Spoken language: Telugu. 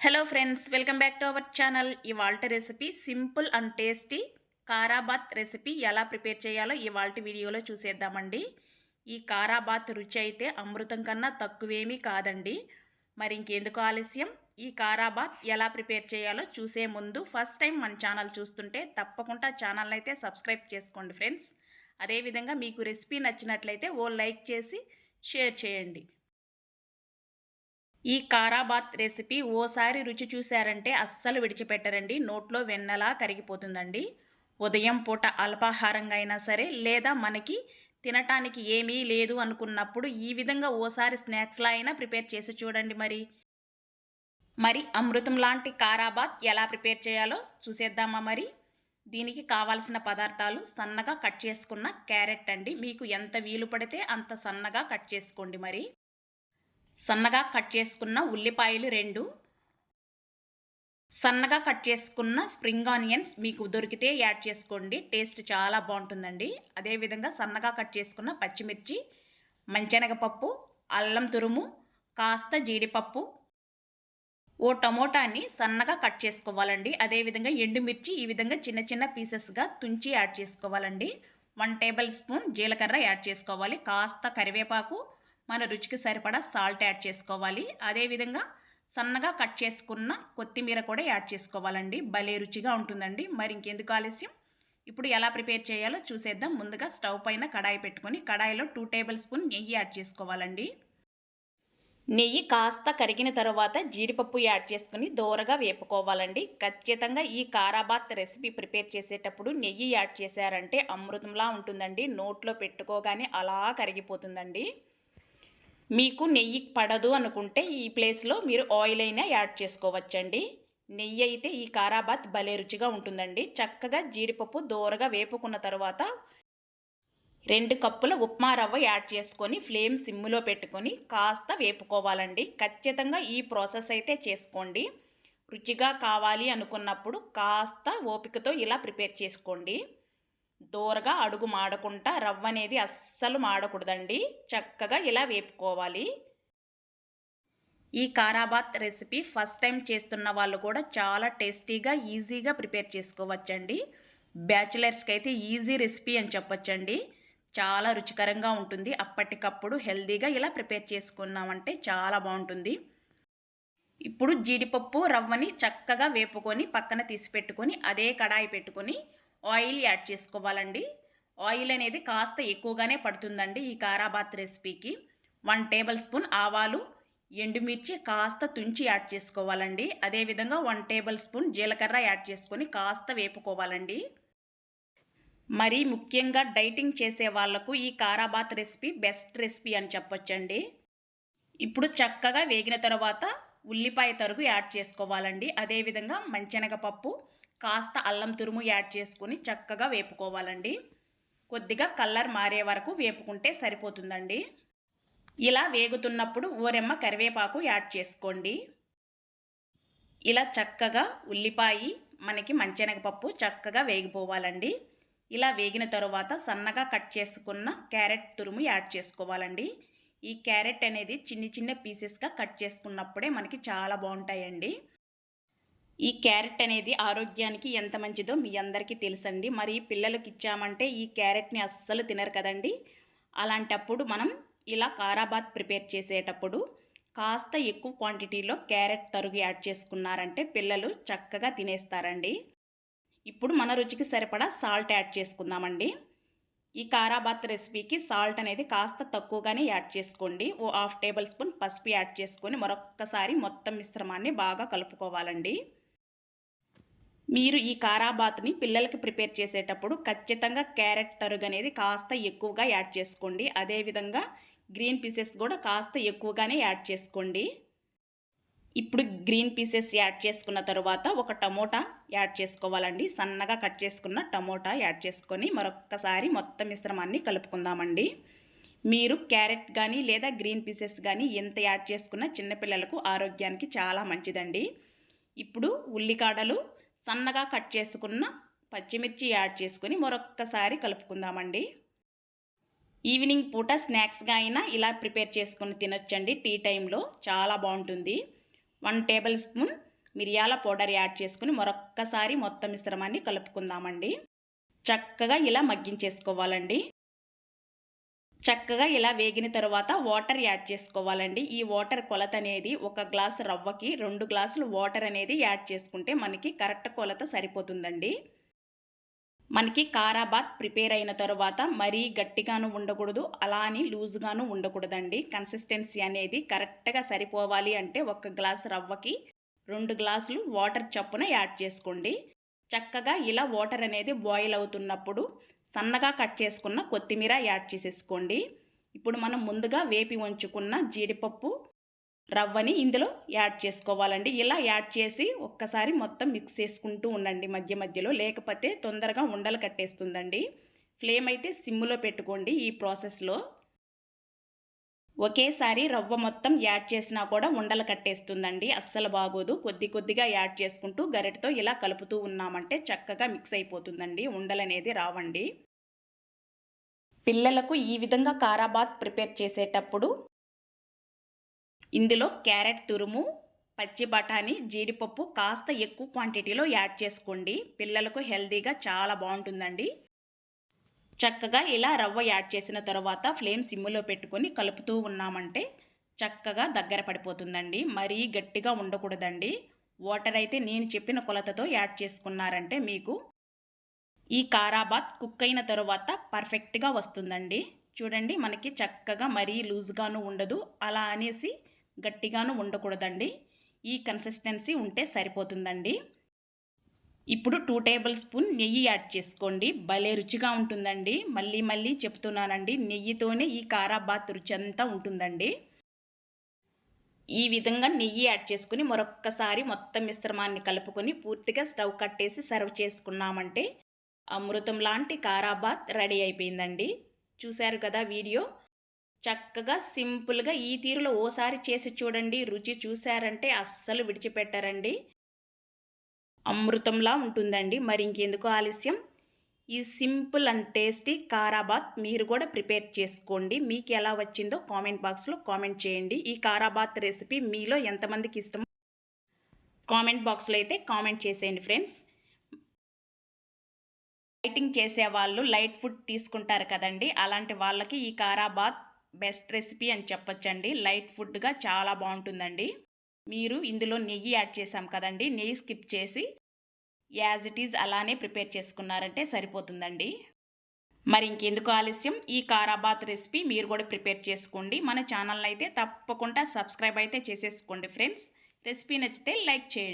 Hello friends welcome back to our channel ఇవాళ recipe simple and tasty Kharabath recipe ఎలా ప్రిపేర్ చేయాలో ఇవాళ వీడియోలో చూసేద్దామండి. ఈ కారాబాత్ రుచి అయితే అమృతం కన్నా తక్కువేమీ కాదండి. మరి ఇంకెందుకు ఆలస్యం? ఈ కారాబాత్ ఎలా ప్రిపేర్ చేయాలో చూసే ముందు ఫస్ట్ టైం మన ఛానల్ చూస్తుంటే తప్పకుండా ఛానల్ అయితే సబ్స్క్రైబ్ చేసుకోండి ఫ్రెండ్స్ అదేవిధంగా మీకు రెసిపీ నచ్చినట్లయితే ఓ లైక్ చేసి షేర్ చేయండి. ఈ కారాబాత్ రెసిపీ ఓసారి రుచి చూశారంటే అస్సలు విడిచిపెట్టరండి. నోట్లో వెన్నలా కరిగిపోతుందండి. ఉదయం పూట అల్పాహారంగా అయినా సరే లేదా మనకి తినటానికి ఏమీ లేదు అనుకున్నప్పుడు ఈ విధంగా ఓసారి స్నాక్స్లా అయినా ప్రిపేర్ చేసి చూడండి మరి. మరి అమృతం లాంటి కారాబాత్ ఎలా ప్రిపేర్ చేయాలో చూసేద్దామా మరి? దీనికి కావాల్సిన పదార్థాలు సన్నగా కట్ చేసుకున్న క్యారెట్ అండి. మీకు ఎంత వీలు పడితే అంత సన్నగా కట్ చేసుకోండి మరి. సన్నగా కట్ చేసుకున్న ఉల్లిపాయలు రెండు. సన్నగా కట్ చేసుకున్న స్ప్రింగ్ ఆనియన్స్ మీకు దొరికితే యాడ్ చేసుకోండి. టేస్ట్ చాలా బాగుంటుందండి. అదేవిధంగా సన్నగా కట్ చేసుకున్న పచ్చిమిర్చి మంచెనగపప్పు అల్లం తురుము కాస్త జీడిపప్పు. ఓ టమోటాని సన్నగా కట్ చేసుకోవాలండి. అదేవిధంగా ఎండుమిర్చి ఈ విధంగా చిన్న చిన్న పీసెస్గా తుంచి యాడ్ చేసుకోవాలండి. వన్ టేబుల్ స్పూన్ జీలకర్ర యాడ్ చేసుకోవాలి. కాస్త కరివేపాకు మన రుచికి సరిపడా సాల్ట్ యాడ్ చేసుకోవాలి. అదేవిధంగా సన్నగా కట్ చేసుకున్న కొత్తిమీర కూడా యాడ్ చేసుకోవాలండి. భలే రుచిగా ఉంటుందండి. మరి ఇంకెందుకు ఆలస్యం? ఇప్పుడు ఎలా ప్రిపేర్ చేయాలో చూసేద్దాం. ముందుగా స్టవ్ పైన కడాయి పెట్టుకొని కడాయిలో టూ టేబుల్ స్పూన్ నెయ్యి యాడ్ చేసుకోవాలండి. నెయ్యి కాస్త కరిగిన తర్వాత జీడిపప్పు యాడ్ చేసుకుని దోరగా వేపుకోవాలండి. ఖచ్చితంగా ఈ కారాబాత్ రెసిపీ ప్రిపేర్ చేసేటప్పుడు నెయ్యి యాడ్ చేశారంటే అమృతంలా ఉంటుందండి. నోట్లో పెట్టుకోగానే అలా కరిగిపోతుందండి. మీకు నెయ్యి పడదు అనుకుంటే ఈ ప్లేస్లో మీరు ఆయిల్ అయినా యాడ్ చేసుకోవచ్చండి. నెయ్యి అయితే ఈ కారాబాత్ భలే రుచిగా ఉంటుందండి. చక్కగా జీడిపప్పు దోరగా వేపుకున్న తర్వాత రెండు కప్పుల ఉప్మా రవ్వ యాడ్ చేసుకొని ఫ్లేమ్ సిమ్లో పెట్టుకొని కాస్త వేపుకోవాలండి. ఖచ్చితంగా ఈ ప్రాసెస్ అయితే చేసుకోండి. రుచిగా కావాలి అనుకున్నప్పుడు కాస్త ఓపికతో ఇలా ప్రిపేర్ చేసుకోండి. దూరగా అడుగు మాడకుండా రవ్వ అనేది అస్సలు మాడకూడదండి. చక్కగా ఇలా వేపుకోవాలి. ఈ కారాబాత్ రెసిపీ ఫస్ట్ టైం చేస్తున్న వాళ్ళు కూడా చాలా టేస్టీగా ఈజీగా ప్రిపేర్ చేసుకోవచ్చండి. బ్యాచిలర్స్కి అయితే ఈజీ రెసిపీ అని చెప్పొచ్చండి. చాలా రుచికరంగా ఉంటుంది. అప్పటికప్పుడు హెల్తీగా ఇలా ప్రిపేర్ చేసుకున్నామంటే చాలా బాగుంటుంది. ఇప్పుడు జీడిపప్పు రవ్వని చక్కగా వేపుకొని పక్కన తీసి పెట్టుకొని అదే కడాయి పెట్టుకొని ఆయిల్ యాడ్ చేసుకోవాలండి. ఆయిల్ అనేది కాస్త ఎక్కువగానే పడుతుందండి ఈ కారాబాత్ రెసిపీకి. వన్ టేబుల్ స్పూన్ ఆవాలు ఎండుమిర్చి కాస్త తుంచి యాడ్ చేసుకోవాలండి. అదేవిధంగా వన్ టేబుల్ స్పూన్ జీలకర్ర యాడ్ చేసుకొని కాస్త వేపుకోవాలండి. మరి ముఖ్యంగా డైటింగ్ చేసే వాళ్ళకు ఈ కారాబాత్ రెసిపీ బెస్ట్ రెసిపీ అని చెప్పొచ్చండి. ఇప్పుడు చక్కగా వేగిన తర్వాత ఉల్లిపాయ తరుగు యాడ్ చేసుకోవాలండి. అదేవిధంగా మంచెనగపప్పు కాస్త అల్లం తురుము యాడ్ చేసుకుని చక్కగా వేపుకోవాలండి. కొద్దిగా కలర్ మారే వరకు వేపుకుంటే సరిపోతుందండి. ఇలా వేగుతున్నప్పుడు ఊరెమ్మ కరివేపాకు యాడ్ చేసుకోండి. ఇలా చక్కగా ఉల్లిపాయ మనకి మంచెనగపప్పు చక్కగా వేగిపోవాలండి. ఇలా వేగిన తరువాత సన్నగా కట్ చేసుకున్న క్యారెట్ తురుము యాడ్ చేసుకోవాలండి. ఈ క్యారెట్ అనేది చిన్ని చిన్న పీసెస్గా కట్ చేసుకున్నప్పుడే మనకి చాలా బాగుంటాయండి. ఈ క్యారెట్ అనేది ఆరోగ్యానికి ఎంత మంచిదో మీ అందరికీ తెలుసండి. మరి పిల్లలకి ఇచ్చామంటే ఈ క్యారెట్ని అస్సలు తినరు కదండి. అలాంటప్పుడు మనం ఇలా కారాబాత్ ప్రిపేర్ చేసేటప్పుడు కాస్త ఎక్కువ క్వాంటిటీలో క్యారెట్ తరుగు యాడ్ చేసుకున్నారంటే పిల్లలు చక్కగా తినేస్తారండి. ఇప్పుడు మన రుచికి సరిపడా సాల్ట్ యాడ్ చేసుకుందామండి. ఈ కారాబాత్ రెసిపీకి సాల్ట్ అనేది కాస్త తక్కువగానే యాడ్ చేసుకోండి. ఓ హాఫ్ టేబుల్ స్పూన్ పసుపు యాడ్ చేసుకొని మరొక్కసారి మొత్తం మిశ్రమాన్ని బాగా కలుపుకోవాలండి. మీరు ఈ కారాబాత్ని పిల్లలకి ప్రిపేర్ చేసేటప్పుడు ఖచ్చితంగా క్యారెట్ తరుగు అనేది కాస్త ఎక్కువగా యాడ్ చేసుకోండి. అదేవిధంగా గ్రీన్ పీసెస్ కూడా కాస్త ఎక్కువగానే యాడ్ చేసుకోండి. ఇప్పుడు గ్రీన్ పీసెస్ యాడ్ చేసుకున్న తర్వాత ఒక టమోటా యాడ్ చేసుకోవాలండి. సన్నగా కట్ చేసుకున్న టమోటా యాడ్ చేసుకొని మరొక్కసారి మొత్తం మిశ్రమాన్ని కలుపుకుందామండి. మీరు క్యారెట్ కానీ లేదా గ్రీన్ పీసెస్ కానీ ఎంత యాడ్ చేసుకున్నా చిన్నపిల్లలకు ఆరోగ్యానికి చాలా మంచిదండి. ఇప్పుడు ఉల్లికాడలు సన్నగా కట్ చేసుకున్న పచ్చిమిర్చి యాడ్ చేసుకొని మరొక్కసారి కలుపుకుందామండి. ఈవినింగ్ పూట స్నాక్స్గా అయినా ఇలా ప్రిపేర్ చేసుకుని తినొచ్చండి. టీ టైంలో చాలా బాగుంటుంది. వన్ టేబుల్ స్పూన్ మిరియాల పౌడర్ యాడ్ చేసుకుని మరొక్కసారి మొత్తం మిశ్రమాన్ని కలుపుకుందామండి. చక్కగా ఇలా మగ్గించేసుకోవాలండి. చక్కగా ఇలా వేగిన తర్వాత వాటర్ యాడ్ చేసుకోవాలండి. ఈ వాటర్ కొలత అనేది ఒక గ్లాస్ రవ్వకి రెండు గ్లాసులు వాటర్ అనేది యాడ్ చేసుకుంటే మనకి కరెక్ట్ కొలత సరిపోతుందండి. మనకి కారాబాత్ ప్రిపేర్ అయిన తర్వాత మరీ గట్టిగాను ఉండకూడదు అలా అని లూజ్గాను ఉండకూడదండి. కన్సిస్టెన్సీ అనేది కరెక్ట్గా సరిపోవాలి అంటే ఒక గ్లాస్ రవ్వకి రెండు గ్లాసులు వాటర్ చప్పున యాడ్ చేసుకోండి. చక్కగా ఇలా వాటర్ అనేది బాయిల్ అవుతున్నప్పుడు సన్నగా కట్ చేసుకున్న కొత్తిమీర యాడ్ చేసేసుకోండి. ఇప్పుడు మనం ముందుగా వేపి ఉంచుకున్న జీడిపప్పు రవ్వని ఇందులో యాడ్ చేసుకోవాలండి. ఇలా యాడ్ చేసి ఒక్కసారి మొత్తం మిక్స్ చేసుకుంటూ ఉండండి మధ్య మధ్యలో. లేకపోతే తొందరగా ఉండలు కట్టేస్తుందండి. ఫ్లేమ్ అయితే సిమ్లో పెట్టుకోండి ఈ ప్రాసెస్లో. ఒకేసారి రవ్వ మొత్తం యాడ్ చేసినా కూడా ఉండలు కట్టేస్తుందండి. అస్సలు బాగోదు. కొద్ది కొద్దిగా యాడ్ చేసుకుంటూ గరిటతో ఇలా కలుపుతూ ఉన్నామంటే చక్కగా మిక్స్ అయిపోతుందండి. ఉండలు అనేది రావండి. పిల్లలకు ఈ విధంగా కారాబాత్ ప్రిపేర్ చేసేటప్పుడు ఇందులో క్యారెట్ తురుము పచ్చి బఠానీ జీడిపప్పు కాస్త ఎక్కువ క్వాంటిటీలో యాడ్ చేసుకోండి. పిల్లలకు హెల్తీగా చాలా బాగుంటుందండి. చక్కగా ఇలా రవ్వ యాడ్ చేసిన తర్వాత ఫ్లేమ్ సిమ్ములో పెట్టుకొని కలుపుతూ ఉన్నామంటే చక్కగా దగ్గర పడిపోతుందండి. మరీ గట్టిగా ఉండకూడదండి. వాటర్ అయితే నేను చెప్పిన కొలతతో యాడ్ చేసుకున్నారంటే మీకు ఈ కారాబాత్ కుక్ అయిన తర్వాత పర్ఫెక్ట్గా వస్తుందండి. చూడండి మనకి చక్కగా మరీ లూజ్గాను ఉండదు. అలా అనేసి గట్టిగాను ఉండకూడదండి. ఈ కన్సిస్టెన్సీ ఉంటే సరిపోతుందండి. ఇప్పుడు టూ టేబుల్ స్పూన్ నెయ్యి యాడ్ చేసుకోండి. భలే రుచిగా ఉంటుందండి. మళ్ళీ మళ్ళీ చెప్తున్నానండి. నెయ్యితోనే ఈ కారాబాత్ రుచి అంతా ఉంటుందండి. ఈ విధంగా నెయ్యి యాడ్ చేసుకుని మరొక్కసారి మొత్తం మిశ్రమాన్ని కలుపుకొని పూర్తిగా స్టవ్ కట్టేసి సర్వ్ చేసుకున్నామంటే అమృతం లాంటి కారాబాత్ రెడీ అయిపోయిందండి. చూశారు కదా వీడియో? చక్కగా సింపుల్గా ఈ తీరులో ఓసారి చేసి చూడండి. రుచి చూశారంటే అస్సలు విడిచిపెట్టారండి. అమృతంలా ఉంటుందండి. మరి ఇంకెందుకు ఆలస్యం? ఈ సింపుల్ అండ్ టేస్టీ కారాబాత్ మీరు కూడా ప్రిపేర్ చేసుకోండి. మీకు ఎలా వచ్చిందో కామెంట్ బాక్స్లో కామెంట్ చేయండి. ఈ కారాబాత్ రెసిపీ మీలో ఎంతమందికి ఇష్టమో కామెంట్ బాక్స్లో అయితే కామెంట్ చేసేయండి ఫ్రెండ్స్. లైటింగ్ చేసే వాళ్ళు లైట్ ఫుడ్ తీసుకుంటారు కదండి. అలాంటి వాళ్ళకి ఈ కారాబాత్ బెస్ట్ రెసిపీ అని చెప్పొచ్చండి. లైట్ ఫుడ్గా చాలా బాగుంటుందండి. మీరు ఇందులో నెయ్యి యాడ్ చేసాం కదండి నెయ్యి స్కిప్ చేసి యాజ్ ఇట్ ఈజ్ అలానే ప్రిపేర్ చేసుకున్నారంటే సరిపోతుందండి. మరి ఇంకెందుకు ఆలస్యం? ఈ కారాబాత్ రెసిపీ మీరు కూడా ప్రిపేర్ చేసుకోండి. మన ఛానల్ అయితే తప్పకుండా సబ్స్క్రైబ్ అయితే చేసేసుకోండి ఫ్రెండ్స్. రెసిపీ నచ్చితే లైక్ చేయండి.